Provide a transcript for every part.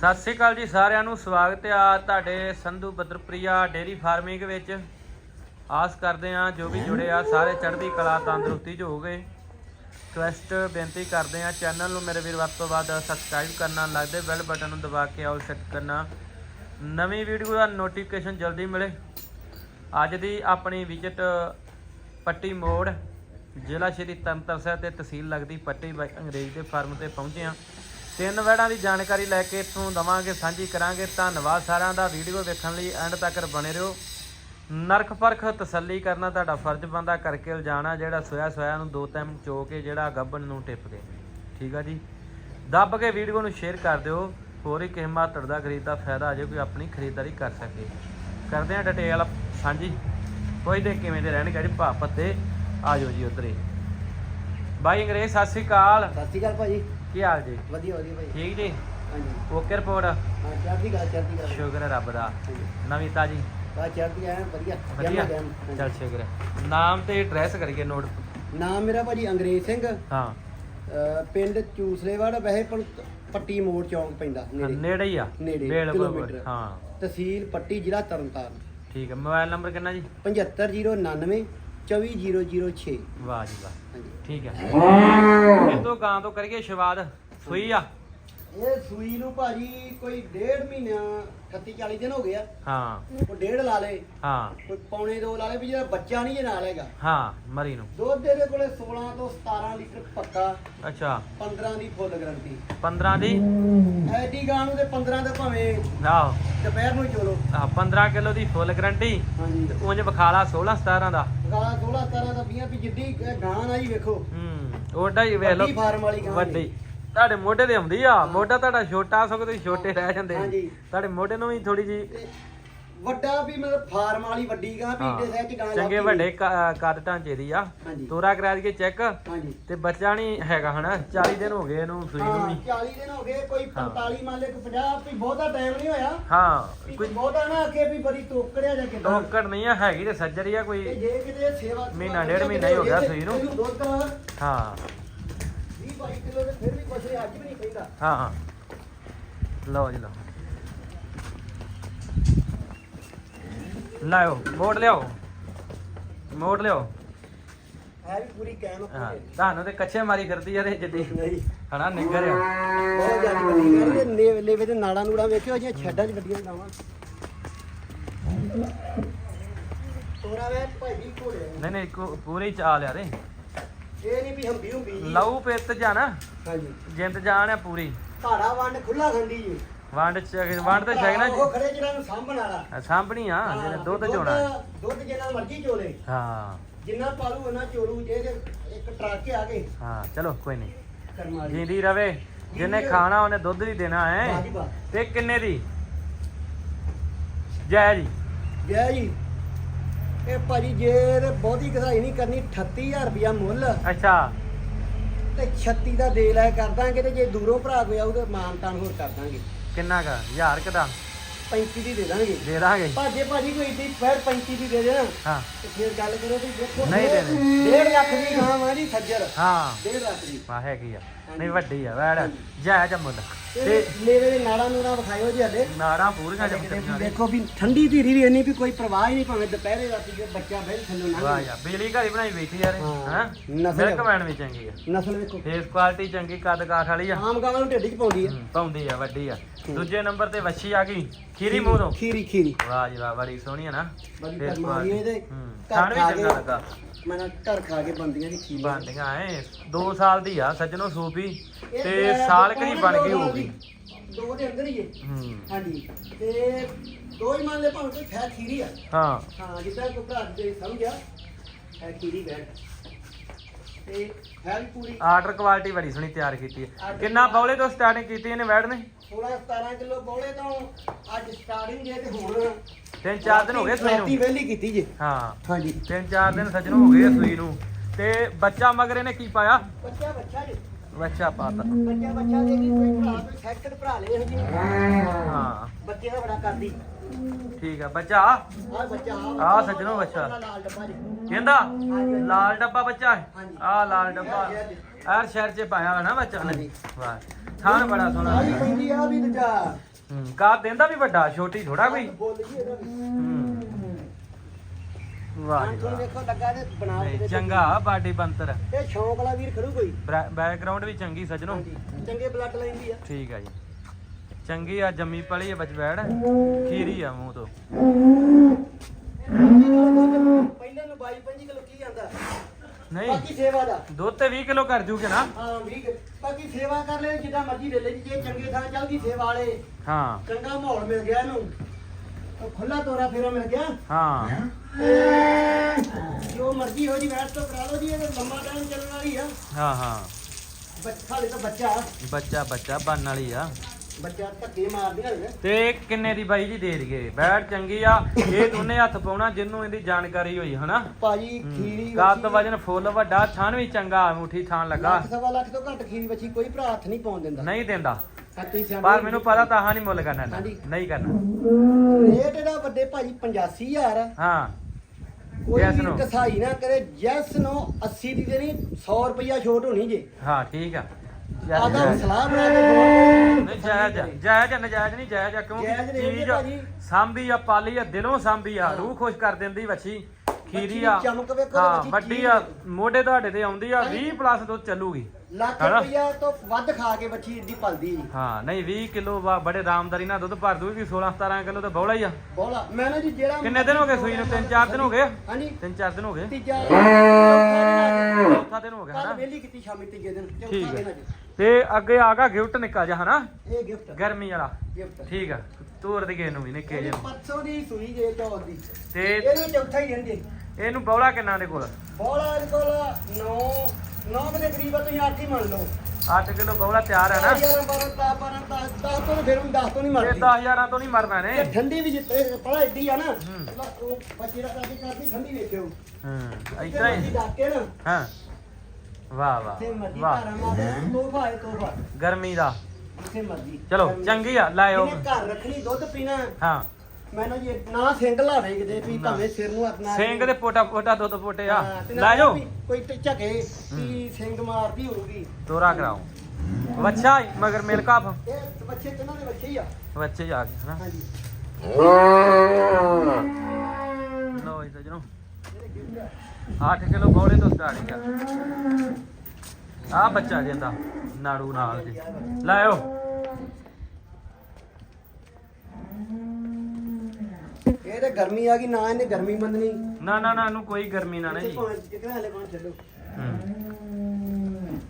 ਸਤਿ ਸ੍ਰੀ ਅਕਾਲ ਜੀ ਸਾਰਿਆਂ ਨੂੰ, ਸਵਾਗਤ ਹੈ ਆ ਤੁਹਾਡੇ ਸੰਧੂ ਬਦਰਪ੍ਰਿਆ ਡੇਰੀ ਫਾਰਮਿੰਗ ਵਿੱਚ। ਆਸ ਕਰਦੇ ਆ ਜੋ ਵੀ ਜੁੜੇ ਆ, ਸਾਰੇ ਚੜ੍ਹਦੀ ਕਲਾ ਤੰਦਰੁਸਤੀ 'ਚ ਹੋਗੇ ਰਿਕਵੈਸਟ ਬੇਨਤੀ ਕਰਦੇ ਆ ਚੈਨਲ ਨੂੰ ਮੇਰੇ ਵੀਰ ਵੱਧ ਤੋਂ ਵੱਧ ਸਬਸਕ੍ਰਾਈਬ ਕਰਨਾ, ਲੱਗਦੇ ਬੈਲ ਬਟਨ ਨੂੰ ਦਬਾ ਕੇ ਆਲ ਸੈੱਟ ਕਰਨਾ। ਨਵੀਂ ਵੀਡੀਓ ਦਾ ਨੋਟੀਫਿਕੇਸ਼ਨ ਜਲਦੀ ਮਿਲੇ। ਅੱਜ ਦੀ ਆਪਣੀ ਵਿਜ਼ਿਟ ਪੱਟੀ ਮੋੜ, ਜ਼ਿਲ੍ਹਾ ਸ਼੍ਰੀ ਤੰਤਰ ਸਾਹਿਬ ਤੇ ਤਹਿਸੀਲ ਲੱਗਦੀ ਪੱਟੀ ਬਾਈ ਅੰਗਰੇਜ਼ ਦੇ ਫਾਰਮ ਤੇ ਪਹੁੰਚੇ ਆ ਤਿੰਨ ਵੜਾਂ ਦੀ ਜਾਣਕਾਰੀ ਲੈ ਕੇ ਇੱਥੋਂ ਦਵਾਂਗੇ, ਸਾਂਝੀ ਕਰਾਂਗੇ। ਧੰਨਵਾਦ ਸਾਰਿਆਂ ਦਾ। ਵੀਡੀਓ ਵੇਖਣ ਲਈ ਐਂਡ ਤੱਕ ਬਣੇ ਰਹੋ। ਨਰਕ ਪਰਖ ਤਸੱਲੀ ਕਰਨਾ ਤੁਹਾਡਾ ਫਰਜ਼ ਬੰਦਾ ਕਰਕੇ ਲਿਜਾਣਾ ਜਿਹੜਾ ਸੋਇਆ ਸੋਇਆ ਨੂੰ ਦੋ ਟਾਈਮ ਚੋ ਕੇ ਜਿਹੜਾ ਗੱਬਨ ਨੂੰ ਟਿਪ ਕੇ। ਠੀਕ ਆ ਜੀ? ਦੱਬ ਕੇ ਵੀਡੀਓ ਨੂੰ ਸ਼ੇਅਰ ਕਰ ਦਿਓ। ਹੋਰ ਹੀ ਕਿਸੇ ਮਾਤੜ ਦਾ ਖਰੀਦ ਫਾਇਦਾ ਆ ਜਾਏ ਕੋਈ ਆਪਣੀ ਖਰੀਦਦਾਰੀ ਕਰ ਸਕੇ। ਕਰਦੇ ਆ ਡਿਟੇਲ ਸਾਂਝੀ। ਕੋਈ ਦੇ ਕਿਵੇਂ ਦੇ ਰਹਿਣਗੇ ਜੀ ਭਾ ਪੱਤੇ ਆ ਜਾਓ ਜੀ ਉਧਰ। ਬਾਈ ਅੰਗਰੇਜ਼, ਸਤਿ ਸ੍ਰੀ ਅਕਾਲ। ਸਤਿ ਸ਼੍ਰੀ ਅਕਾਲ ਭਾਜੀ ਕੀ ਹਾਲ ਜੀ? ਵਧੀਆ ਵਧੀਆ ਭਾਈ। ਠੀਕ ਜੀ? ਹਾਂਜੀ। Okay report? ਹਾਂ ਚੜ੍ਹਦੀ ਗੱਲ ਚੜ੍ਹਦੀ ਗੱਲ ਸ਼ੁਕਰ ਹੈ ਰੱਬ ਦਾ। ਨਵੀਂ ਤਾਜੀ? ਆ ਚੜ੍ਹਦੀ ਐ ਵਧੀਆ। ਵਧੀਆ। ਚੱਲ ਸ਼ੁਕਰ ਹੈ। ਨਾਮ ਤੇ ਐਡਰੈਸ ਕਰੀਏ ਨੋਟ। ਨਾਮ ਮੇਰਾ ਭਾਜੀ ਅੰਗਰੇਜ਼ ਸਿੰਘ। ਹਾਂ। ਪਿੰਡ ਚੂਸਲੇਵਾੜ ਵੈਸੇ ਪੱਟੀ ਮੋੜ ਚੌਂਕ ਪੈਂਦਾ ਨੇੜੇ। ਨੇੜੇ ਹੀ ਆ। ਨੇੜੇ। ਕਿਲੋਮੀਟਰ। ਹਾਂ। ਤਹਿਸੀਲ ਪੱਟੀ ਜ਼ਿਲ੍ਹਾ ਤਰਨਤਾਰਨ। ਠੀਕ ਹੈ। ਮੋਬਾਈਲ ਨੰਬਰ ਕਿੰਨਾ ਜੀ? 75099 24006 ਵਾਹ ਜੀ ਵਾਹ। ਹਾਂਜੀ। ਠੀਕ ਹੈ। ਇਹ ਤੋਂ ਗਾਂ ਤੋਂ ਕਰੀਏ ਸ਼ੁਰੂਆਤ। ਸੂਈ ਆ। ਇਹ ਸੂਈ ਨੂੰ ਭਾਜੀ ਕੋਈ ਡੇਢ ਮਹੀਨਾ 38 40 ਦਿਨ ਹੋ ਗਿਆ ਹਾਂ। ਕੋਈ ਡੇਢ ਲਾ ਲੇ। ਹਾਂ। ਕੋਈ ਪੌਣੇ ਦੋ ਲਾ ਲੇ ਵੀ ਜਿਹੜਾ ਬੱਚਾ ਨਹੀਂ ਜੇ ਨਾਲ ਹੈਗਾ। ਹਾਂ ਮਰੀ ਨੂੰ। ਦੁੱਧ ਇਹਦੇ ਕੋਲੇ 16 ਤੋਂ 17 ਲੀਟਰ ਪੱਕਾ ਅੱਛਾ। 15 ਦੀ ਫੁੱਲ ਗਰੰਟੀ। 15 ਦੀ? ਐਡੀ ਗਾਂ ਨੂੰ ਤੇ 15 ਤੇ ਭਾਵੇਂ ਆਹੋ। ਦੁਪਹਿਰ ਨੂੰ ਚੋਲੋ। ਆਹ 15 ਕਿਲੋ ਦੀ ਫੁੱਲ ਗਰੰਟੀ? ਹਾਂਜੀ। ਉਂਝ ਵਿਖਾਲਾ 16 17 ਦਾ। ਗਾਂ 16 17 ਦਾ 20 ਵੀ ਜਿੱਡੀ ਗਾਂ ਨਾ ਜੀ ਵੇਖੋ। ਹੂੰ ਓਡਾ ਹੀ ਵੇਖ ਵੱਡੀ ਲਓ ਫਾਰਮ ਵਾਲੀ ਗਾਂ ਵੱਡੀ। ਤੁਹਾਡੇ ਮੋਢੇ ਤੇ ਆਉਂਦੀ ਆ। ਮੋਢਾ ਤੁਹਾਡਾ ਛੋਟਾ ਸਗੋਂ ਤੁਸੀਂ ਛੋਟੇ ਰਹਿ ਜਾਂਦੇ। ਹਾਂਜੀ। ਤੁਹਾਡੇ ਮੋਢੇ ਨੂੰ ਵੀ ਥੋੜੀ ਜੀ ਤੇ ਵੱਡਾ ਵੀ ਮਤਲਬ ਫਾਰਮ ਵਾਲੀ ਵੱਡੀ ਗਾਂ ਵੀ ਏਡੇ ਸਹਿਜ ਗਾਂ ਚੰਗੇ ਵੱਡੇ ਕ- ਕੱਦ ਢਾਂਚੇ ਦੀ ਆ। ਹਾਂਜੀ। ਤੋਰਾ ਕਰਾ ਦਈਏ ਚੈੱਕ। ਹਾਂਜੀ। ਤੇ ਬੱਚਾ ਨਹੀਂ ਹੈਗਾ ਹਨਾ। 40 ਦਿਨ ਹੋ ਗਏ ਇਹਨੂੰ ਸੂਈ ਨੂੰ ਹਾਂ ਵੀ 40 ਦਿਨ ਹੋ ਗਏ ਕੋਈ ਹਾਂ। 45 ਮੰਨ ਲੈ 50 ਵੀ ਬਹੁਤਾ ਟਾਈਮ ਨਹੀਂ ਹੋਇਆ। ਹਾਂ ਵੀ ਕੋਈ ਬਹੁਤਾ ਨਾ ਆਖੇ ਵੀ ਬੜੀ ਤੋਕੜਿਆ ਜਾਂ ਕਿਦਾਂ। ਟੋਕੜ ਨਹੀਂ ਆ ਹੈਗੀ ਤੇ ਸੱਜਰੀ ਆ ਤੇ ਕੋਈ ਜੇ ਕਿਤੇ ਸੇਵਾ ਮਹੀਨਾ, ਡੇਢ ਮਹੀਨਾ ਹੀ ਹੋ ਗਿਆ ਸੂਈ ਨੂੰ। ਇਹਨੂੰ ਦੁੱਧ ਹਾਂ। 20 22 ਕਿਲੋ ਤੇ ਫਿਰ ਵੀ ਕੁਛ ਇਹ ਅੱਜ ਵੀ ਨਹੀਂ ਕਹਿੰਦਾ ਹਾਂ ਹਾਂ। ਲਓ ਜੀ ਲਓ। ਲਾਓ ਮੋੜ ਲਿਆਓ। ਮੋੜ ਲਿਆਓ। ਹੈ ਵੀ ਪੂਰੀ ਕੈਮ ਹਾਂ ਤੁਹਾਨੂੰ ਤੇ ਕੱਚੇ ਮਾਰੀ ਫਿਰਦੀ ਯਾਰ ਇਹ ਜੱਦੀ। ਨਹੀਂ। ਹਨਾ ਨਿੱਗਰ ਆ। ਬਹੁਤ ਜ਼ਿਆਦਾ ਵੱਡੀ ਗੱਲ ਤੇ ਲੇ ਲੇਵੇ ਤੇ ਨਾੜਾਂ ਨੂੜਾਂ ਵੇਖਿਓ ਜੀਆਂ ਛੱਡਾਂ 'ਚ ਵੱਡੀਆਂ ਲਾਵਾਂ ਤੋਰਾ ਵੇ ਭਾਈ ਘੋੜੇ ਨਹੀਂ ਨਹੀਂ ਕੋ- ਪੂਰੀ ਚਾਲ ਆ ਰੇ ਇਹ ਨਹੀਂ ਵੀ ਹੰਬੀ ਹੁੰਬੀ ਜੀ। ਪਿੱਤ ਜਾਣ ਹਾਂਜੀ। ਜਿੰਦ ਜਾਨ ਆ ਪੂਰੀ। ਧਾਰਾ ਵੰਡ ਖੁੱਲਾ ਖੰਡੀ ਜੀ। ਵੰਡ ਚ ਵੰਡ ਤੇ ਛਕਣਾ ਉਹ ਖੜੇ ਜਿਹਨਾਂ ਨੂੰ ਸਾਂਭਣ ਵਾਲਾ। ਸਾਂਭਣੀ ਆ ਜਿਹਨੇ ਹਾਂ, ਦੁੱਧ ਚੋਣਾ। ਦੁੱਧ ਜਿੰਨਾ ਮਰਜ਼ੀ ਚੋਲੇ। ਹਾਂ। ਜਿੰਨਾ ਪਾਲੂ ਉਹਨਾਂ ਚੋਲੂ। ਜੇ ਤੇ ਇੱਕ ਟਰੱਕ ਆ ਗਏ। ਹਾਂ ਚਲੋ ਕੋਈ ਨਹੀਂ। ਕਰਮ ਵਾਲੀ। ਜਿੰਦੀ ਰਵੇ। ਜਿਹਨੇ ਖਾਣਾ ਉਹਨੇ ਦੁੱਧ ਵੀ ਦੇਣਾ ਵਾਹ ਹੈ ਜੀ ਵਾਹ। ਤੇ ਕਿੰਨੇ ਦੀ? ਜੈ ਜੀ। ਜੈ ਜੀ। ਇਹ ਭਾਜੀ ਜੇ ਤੇ ਬਹੁਤੀ ਕਸਾਈ ਨਹੀਂ ਕਰਨੀ 38000 ਰੁਪਇਆ ਮੁੱਲ। ਅੱਛਾ। ਤੇ 36 ਦਾ ਦੇ ਲੈ ਕਰ ਦਾਂਗੇ ਤੇ ਜੇ ਦੂਰੋਂ ਭਰਾ ਕੋਈ ਆਊ ਤੇ ਮਾਨ ਤਾਨ ਹੋਰ ਕਰ ਦਾਂਗੇ। ਕਿੰਨਾ ਕਾ? ਹਜ਼ਾਰ ਕਦਾ 35 ਦੀ ਦੇ ਦਾਂਗੇ। ਦੇ ਦਾਂਗੇ। ਭਾਜੇ ਭਾਜੀ ਕੋਈ ਇੱਡੀ ਫਿਰ 35 ਦੀ ਦੇ ਦੇਣਾ। ਹਾਂ। ਤੇ ਫਿਰ ਗੱਲ ਕਰੋ ਵੀ ਦੇਖੋ। ਨਹੀਂ ਦੇਣੀ। 1.5 ਲੱਖ ਦੀ ਗਾਂ ਜੀ ਖੱਜਰ ਹਾਂ। 1.5 ਲੱਖ ਦੀ। ਵਾਹ ਹੈਗੀ ਆ। ਨਹੀਂ ਵੱਡੀ ਆ ਵੈੜ। ਜੈ ਜੰਮੁੱਲ ਤੇ ਤੇ ਲੇਵੇ ਦੇ ਨਾੜਾ ਨੂੜਾ ਵਿਖਾਇਓ ਜੀ ਹਲੇ ਨਾੜਾਂ ਪੂਰੀਆਂ ਜੰਮਦੀਆਂ ਦੇਖੋ ਵੀ ਠੰਡੀ ਧੀਰੀ ਵੀ ਇੰਨੀ ਵੀ ਕੋਈ ਪ੍ਰਵਾਹ ਹੀ ਨਹੀਂ ਭਾਵੇਂ ਦੁਪਹਿਰੇ ਰਾਤੀ ਜੇ ਬੱਚਾ ਬੈਠ ਥੱਲੋਂ ਨਾ ਵਾਹ ਯਾ ਬਿਜਲੀ ਘਰ ਬਣਾਈ ਬੈਠੀ ਯਾਰ ਹਾਂ। ਨਸਲ- ਵੈਣ ਵੀ ਚੰਗੀ ਆ। ਨਸਲ ਵੇਖੋ। ਫੇਸ ਕੁਆਲਿਟੀ ਚੰਗੀ ਕੱਦ ਕਾਠ ਵਾਲੀ ਆ। ਆਮ ਗਾਵਾਂ ਨੂੰ ਢਿੱਡ 'ਚ ਪਾਉਂਦੀ ਆ। ਪਾਉਂਦੀ ਆ ਵੱਡੀ ਆ। ਦੂਜੇ ਨੰਬਰ ਤੇ ਵੱਛੀ ਆ ਗਈ ਖੀਰੀ ਮੂੰਹ ਤੋਂ ਖੀਰੀ ਖੀਰੀ। ਵਾਹ ਜੀ ਵਾਹ ਬੜੀ ਸੋਹਣੀ ਆ ਨਾ। ਬੜੀ quality। ਇਹਦੇ। ਖਾਣ ਵੀ ਚੰਗਾ ਲੱਗਾ। ਮੈਂ ਨਾ ਘਰ ਖਾ ਕੇ ਬੰਦੀਆਂ ਦੀ ਖੀਰੀ ਬਣਦੀਆਂ ਐ 2 ਸਾਲ ਦੀ ਆ ਸੱਜਣੋ ਸੂਪੀ ਇਹ ਤੇ ਸਾਲ ਕਰੀ ਬਣ ਗਈ ਹੋਊਗੀ। ਦੀ, ਦੋ ਅੰਦਰ ਹੀ ਹੈ। ਹੂੰ। ਹਾਂਜੀ। ਤੇ ਦੋ ਹੀ ਮੰਨ ਲੈ ਭਾਵੇਂ ਕੋਈ ਖੈਰ ਖੀਰੀ ਆ। ਹਾਂ। ਹਾਂ ਜਿੱਦਾਂ ਕੋਈ ਭਰਾ ਦੇ ਸਮਝਿਆ ਹੈ ਖੀਰੀ ਬੈਠ। ਤੇ ਹੈ ਵੀ ਪੂਰੀ ਆਰਡਰ ਕੁਆਲਿਟੀ ਬੜੀ ਸੋਹਣੀ ਤਿਆਰ ਕੀਤੀ ਹੈ। ਕਿੰਨਾ ਬੌਲੇ ਤੋਂ ਸਟਾਰਟਿੰਗ ਕੀਤੀ ਇਹਨੇ ਵੈੜ ਨੇ? 16 17 ਕਿਲੋ ਬੋਲੇ ਤੋਂ ਅੱਜ ਸਟਾਰਟਿੰਗ ਜੇ ਤੇ ਹੁਣ ਤਿੰਨ ਚਾਰ ਦਿਨ ਹੋ ਗਏ ਸੂਈ ਰਾਤੀ ਨੂੰ ਵੈਲੀ ਕੀਤੀ ਜੇ। ਹਾਂ। ਹਾਂਜੀ। ਤਿੰਨ ਚਾਰ ਦਿਨ ਸੱਜਣੋ ਹੋ ਗਏ ਸੂਈ ਨੂੰ। ਤੇ ਬੱਚਾ ਮਗਰ ਇਹਨੇ ਕੀ ਪਾਇਆ? ਬੱਚਾ ਬੱਚਾ ਜੀ। ਬੱਚਾ ਪਾਤਾ ਬੱਚਾ ਬੱਚਾ ਦੇ ਵੀ ਕੋਈ ਭਰਾ ਕੋਈ ਸੈਕਟਰ ਭਰਾ ਲੇ ਇਹੋ ਜਿਹੇ ਹਾਂ। ਬੱਚੇ ਦਾ ਬੜਾ ਕਰਦੀ। ਠੀਕ ਆ ਬੱਚਾ? ਆ ਬੱਚਾ ਆਹ ਸੱਜਣੋ ਬੱਚਾ। ਲਾਲ ਡੱਬਾ ਜੀ। ਕਹਿੰਦਾ? ਲਾਲ ਡੱਬਾ ਬੱਚਾ। ਆਹ ਲਾਲ ਡੱਬਾ। ਆਹ ਸ਼ਹਿਰ 'ਚ ਪਾਇਆ ਨਾ ਬੱਚਾ ਨੇ। ਵਾਹ। ਥਾਨ ਬੜਾ ਸੋਹਣਾ ਆ ਵੀ। ਪੈਂਦੀ ਆ ਵੀ ਦੂਜਾ। ਹੂੰ ਕਾ ਦਿੰਦਾ ਵੀ ਵੱਡਾ ਛੋਟੀ ਥੋੜਾ ਕੋਈ। ਹੂੰ। ਵਾਹ ਜੀ ਤੁਹਾਨੂੰ ਵਾਹ। ਵੇਖੋ ਲੱਗਾ ਤੇ ਬਣਾ ਨਹੀਂ, ਕੇ ਚੰਗਾ ਬਾਡੀ ਬੰਤਰ ਇਹ ਸ਼ੌਂਕ ਵਾਲਾ ਵੀਰ ਖੜੂ ਕੋਈ। ਬੈਕਗ੍ਰਾਉਂਡ ਵੀ ਚੰਗੀ ਸਜਣੋ। ਹਾਂਜੀ ਚੰਗੇ ਬਲੱਡ ਲਾਈਨ ਦੀ ਆ। ਠੀਕ ਆ ਜੀ। ਚੰਗੀ ਆ ਜੰਮੀ ਪਲੀ ਆ ਵਿੱਚ ਬੈੜ ਖੀਰੀ ਆ ਮੂੰਹ ਤੋਂ। ਪਹਿਲਾਂ ਨੂੰ 22 25 ਕਿਲੋ ਕੀ ਆਂਦਾ? ਨਹੀਂ ਬਾਕੀ ਸੇਵਾ ਦਾ। ਦੁੱਧ ਤੇ 20 ਕਿਲੋ ਕਰ ਜੂਗੇ ਨਾ? ਹਾਂ ਵੀ ਬਾਕੀ ਸੇਵਾ ਕਰ ਲੈ ਜਿੱਦਾਂ ਮਰਜ਼ੀ ਲੈ ਲੈ ਜੀ ਜੇ ਚੰਗੇ ਥਾਂ ਚੱਲਦੀ ਸੇਵਾ ਵਾਲੇ। ਹਾਂ। ਚੰਗਾ ਮਾਹੌਲ ਮਿਲ ਗਿਆ ਇਹਨੂੰ। ਖੁੱਲਾ ਤੋਰਾ ਫੇਰਾ ਮਿਲ ਗਿਆ। ਹਾਂ। ਜੋ ਮਰਜ਼ੀ ਹੋ ਜੀ ਵੈਟ ਤੋਂ ਕਰਾ ਲਓ ਜੀ ਇਹ ਲੰਮਾ ਟਾਈਮ ਚੱਲਣ ਵਾਲੀ ਆ। ਹਾਂ ਹਾਂ। ਬੱਚਾ ਹਲੇ ਤਾਂ ਬੱਚਾ। ਬੱਚਾ ਬੱਚਾ ਬਣਨ ਵਾਲੀ ਆ। ਬੱਚਾ ਧੱਕੇ ਮਾਰਦੀਆਂ ਹਲੇ ਤੇ ਕਿੰਨੇ ਦੀ ਬਾਈ ਜੀ ਦੇ ਦਈਏ? ਬੈੜ ਚੰਗੀ ਆ। ਇਹ ਦੋਨੇ ਹੱਥ ਪਾਉਣਾ ਜਿੰਨੂੰ ਇਹਦੀ ਜਾਣਕਾਰੀ ਹੋਈ ਹਨਾ? ਭਾਜੀ ਖੀਰੀ ਕੱਦ ਵਜਨ ਫੁੱਲ ਵੱਡਾ ਥਣ ਵੀ ਚੰਗਾ ਮੁੱਠੀ ਥਾਣ ਲੱਗਾ। ਸਵਾ ਲੱਖ ਤੋਂ ਘੱਟ ਖੀਰੀ ਬੱਚੀ ਕੋਈ ਭਰਾ ਹੱਥ ਨਹੀਂ ਪਾਉਣ ਦਿੰਦਾ। ਨਹੀਂ ਦਿੰਦਾ। ਤੁਸੀਂ ਸਿਆਣੇ ਪਰ ਮੈਨੂੰ ਪਤਾ ਤਾਂ ਹਾਂ ਨਹੀਂ ਮੁੱਲ ਕਰਨਾ ਇਹਨਾਂ। ਹਾਂਜੀ। ਨਹੀਂ ਕਰਨਾ। ਰੇਟ ਇਹਦਾ ਵੱਡੇ ਭਾਜੀ 85000 ਆ ਹਾਂ। ਕੋਈ Yes, ਵੀ no. ਕਸਾਈ ਨਾ ਕਰੇ ਜੈਸ ਨੂੰ 80 ਦੀ ਦੇਣੀ 100 ਰੁਪਇਆ ਛੋਟ ਹੋਣੀ ਜੇ। ਹਾਂ ਠੀਕ ਆ। ਆਦਾ ਸਲਾਹ ਬਣਾ ਕੇ ਦੋ ਨਹੀਂ ਜਾਇਜ਼ ਆ, ਜਾਇਜ਼ ਆ, ਨਜਾਇਜ਼ ਨਹੀਂ ਜਾਇਜ਼ ਆ, ਜਾਇਜ਼ ਕਿਉਂਕਿ ਨਹੀਂ ਚੀਜ਼ ਭਾਜੀ। ਸਾਂਭੀ ਆ ਪਾਲੀ ਆ ਦਿਲੋਂ ਸਾਂਭੀ ਆ ਰੂਹ ਖੁਸ਼ ਕਰ ਦਿੰਦੀ ਵੱਛੀ। ਖੀਰੀ ਆ। ਚਮਕ ਵੇਖੋ ਹਾਂ ਵੱਡੀ ਆ ਮੋਢੇ ਤੁਹਾਡੇ ਤੇ ਆਉਂਦੀ ਆ ਹਾਂਜੀ। 20 ਪਲੱਸ ਦੁੱਧ ਚੱਲੂਗੀ। ਲੱਖ ਹੈਨਾ? ਰੁਪਇਆ ਤੋਂ ਵੱਧ ਖਾ ਕੇ ਬੱਚੀ ਏਡੀ ਪਲਦੀ ਜੀ ਹਾਂ ਨਹੀਂ 20 ਕਿਲੋ ਬੜੇ ਆਰਾਮਦਾਰੀ ਨਾਲ ਦੁੱਧ ਭਰ ਦੂਗੀ 16 17 ਕਿਲੋ ਤਾਂ ਬੌਲਾ ਹੀ ਆ। ਬੋਲਾ। ਮੈਂ ਨਾ ਜੀ ਜਿਹੜਾ ਕਿੰਨੇ ਦਿਨ ਹੋ ਗਏ ਸੂਈ ਨੂੰ? ਤਿੰਨ ਚਾਰ ਦਿਨ ਹੋ ਗਏ? ਹਾਂਜੀ। ਤਿੰਨ ਚਾਰ ਦਿਨ ਹੋ ਗਏ? ਤੀਜਾ ਚੌਥਾ ਦਿਨ ਹੋ ਗਿਆ ਕੱਲ ਹਨਾ? ਵੇਲੀ ਕੀਤੀ ਸ਼ਾਮੀ ਤੀਜੇ ਦਿਨ ਚੌਥਾ ਦਿਨ ਅੱਜ। ਤੇ ਅੱਗੇ ਆਗਾ ਗਿਫਟ ਨਿੱਕਾ ਜਿਹਾ ਹਨਾ? ਇਹ ਗਿਫਟ। ਗਰਮੀ ਵਾਲਾ। ਗਿਫਟ। ਠੀਕ ਆ। ਤੂਰ ਦੇ ਗਏ ਨੂੰ ਵੀ ਨਿੱਕੇ ਜਿਹੇ ਪਰਸੋਂ ਦੀ ਸੂਈ ਜੇ ਚੌਥ ਦੀ। ਤੇ ਇਹਨੂੰ ਚੌਥਾ ਹੀ ਰਹਿੰਦੇ। ਇਹਨੂੰ ਬੌਲਾ ਕਿੰਨਾ ਦੇ ਕੋਲ? ਬੋਲਾ ਇਹਦੇ ਕੋਲ 9 9 ਦੇ ਕਰੀਬ ਆ, ਤੁਸੀਂ 8 ਹੀ ਮੰਨ ਲਓ। 8 ਕਿਲੋ ਬੌਲਾ ਤਿਆਰ ਹੈ ਨਾ? 11 12 10 12 10 ਤੋਂ ਫਿਰ ਵੀ 10 ਤੋਂ ਨਹੀਂ ਇਹ ਮਰਦੀ। 10000 ਤੋਂ ਨਹੀਂ ਮਰਨਾ ਨੇ। ਇਹ ਠੰਡੀ ਵੀ ਜਿੱਤੇ ਪੜਾ ਏਡੀ ਆ ਨਾ। ਹੂੰ। ਉਹ ਬੱਚੀ ਦਾ ਕਰਦੀ ਠੰਡੀ ਵੇਖਿਓ। ਹਾਂ ਇਤਰਾ ਇਤਰਾ ਹੀ। ਡਾਕੇ ਨਾ। ਹਾਂ। ਵਾਹ ਵਾਹ ਮਰਜ਼ੀ ਵਾਹ। ਘਰ ਮਾਦਾ ਤੋਹਫਾ ਹੈ ਤੋਹਫਾ। ਗਰਮੀ ਦਾ। ਜਿੱਥੇ ਮਰਜ਼ੀ। ਚਲੋ ਚੰਗੀ ਆ ਲਾਇਓ। ਜਿਹਨੇ ਘਰ ਰੱਖਣੀ ਦੁੱਧ ਪੀਣਾ। ਹਾਂ। ਮੈਂ ਨਾ ਜੀ ਨਾ ਸਿੰਗ ਲਾਵੇ ਕਿਤੇ ਵੀ ਨਾ। ਭਾਵੇਂ ਸਿਰ ਨੂੰ ਆਪਣਾ ਸਿੰਘ ਦੇ ਪੋਟਾ ਪੋਟਾ ਦੁੱਧ ਪੋਟੇ ਆ। ਹਾਂ, ਤੇ ਨਾਲ ਲੈ ਜਾਓ। ਵੀ ਕੋਈ ਤੇ ਝਕੇ ਕਿ ਸਿੰਘ ਮਾਰਦੀ ਹੋਊਗੀ। ਤੋਰਾ ਕਰਾਓ। ਵੱਛਾ ਈ, ਮਗਰ ਮਿਲ ਕਾਫ। ਇਹ ਬੱਚੇ ਕਿਹਨਾਂ ਦੇ ਬੱਚੇ ਹੀ ਆ। ਬੱਚੇ ਜਾ ਕੇ ਹਨਾ? ਹਾਂਜੀ। ਲੋ ਜੀ ਸਜਣੋ। ਇਹਦੇ ਗਿਫਟ ਆ 8 ਕਿਲੋ ਤੋਂ ਸਟਾਰਟਿੰਗ ਆ। ਆ ਬੱਚਾ ਜਿੰਦਾ ਨਾੜੂ ਨਾਲ ਜੀ। ਲਾਇਓ ਇਹ ਤੇ ਗਰਮੀ ਆ ਗਈ ਨਾ ਇਹਨੇ ਗਰਮੀ ਮੰਨਣੀ। ਨਾ ਨਾ ਨਾ ਇਹਨੂੰ ਕੋਈ ਗਰਮੀ ਨਾ ਨਾ ਜੀ ਕਿਤੇ ਹਲੇ ਚੱਲੋ। ਹੂੰ।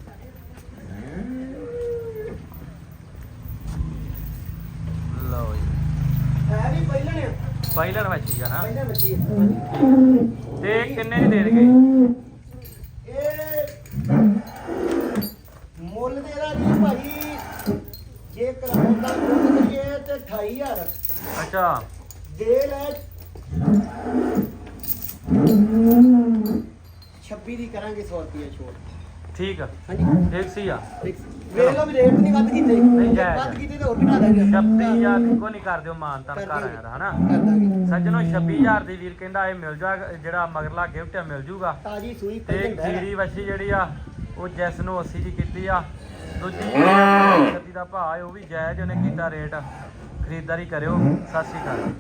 ਲਓ ਜੀ। ਹੈ ਵੀ ਪਹਿਲਾਂ ਨੇ। ਪਹਿਲਰ ਵੱਛੀ ਆ ਨਾ। ਪਹਿਲਾਂ ਬੱਚੀ ਹੈ ਤੇ ਕਿੰਨੇ ਦੀ ਦੇ ਦੇਗੇ ਇਹ ਮੁੱਲ ਦੇ ਦਾ ਜੀ ਭਾਈ ਜੇ ਕਰਾਉਣ ਦਾ ਮੁੱਲ ਕਰੀਏ ਤੇ 28000 ਅੱਛਾ। ਦੇ ਲੈ। 26 ਦੀ ਕਰਾਂਗੇ 100 ਰੁਪਏ ਛੋੜ ਠੀਕ ਆ। ਹਾਂਜੀ। ਫਿਕਸ ਹੀ ਆ। ਵੇਖ ਲਓ ਵੀ ਰੇਟ ਨਹੀਂ ਵੱਧ ਕੀਤੇ। ਨਹੀਂ, ਜਾਇਜ਼ ਵੱਧ ਹੈ। ਕੀਤੇ ਤਾਂ ਹੋਰ ਘਟਾ ਦਾਂਗੇ 26000 ਕੋ ਨਹੀਂ ਕਰ ਦਿਓ ਮਾਨ ਤਾਂ ਕਰ ਕਰ ਦਿਆਂਗੇ। ਆਇਆ ਹਨਾ? ਕਰ ਦਾਂਗੇ ਸੱਜਣੋ 26000 ਦੀ ਵੀਰ ਕਹਿੰਦਾ ਇਹ ਮਿਲ ਜਾ ਜਿਹੜਾ ਮਗਰਲਾ ਗਿਫਟ ਆ ਮਿਲ ਜੂਗਾ ਤਾਜੀ ਸੂਈ ਤੇ ਪਹਿਲਾਂ ਖੀਰੀ ਵੱਛੀ ਜਿਹੜੀ ਆ ਉਹ ਜੈਸ ਨੂੰ 80 ਦੀ ਕੀਤੀ ਆ। ਦੂਜੀ ਜਿਹੜੀ ਦਾ ਭਾਅ ਹੈ ਉਹ ਵੀ ਜਾਇਜ਼ ਉਹਨੇ ਕੀਤਾ ਰੇਟ। ਖਰੀਦਦਾਰੀ ਕਰਿਓ ਸਤਿ ਸ਼੍ਰੀ ਅਕਾਲ।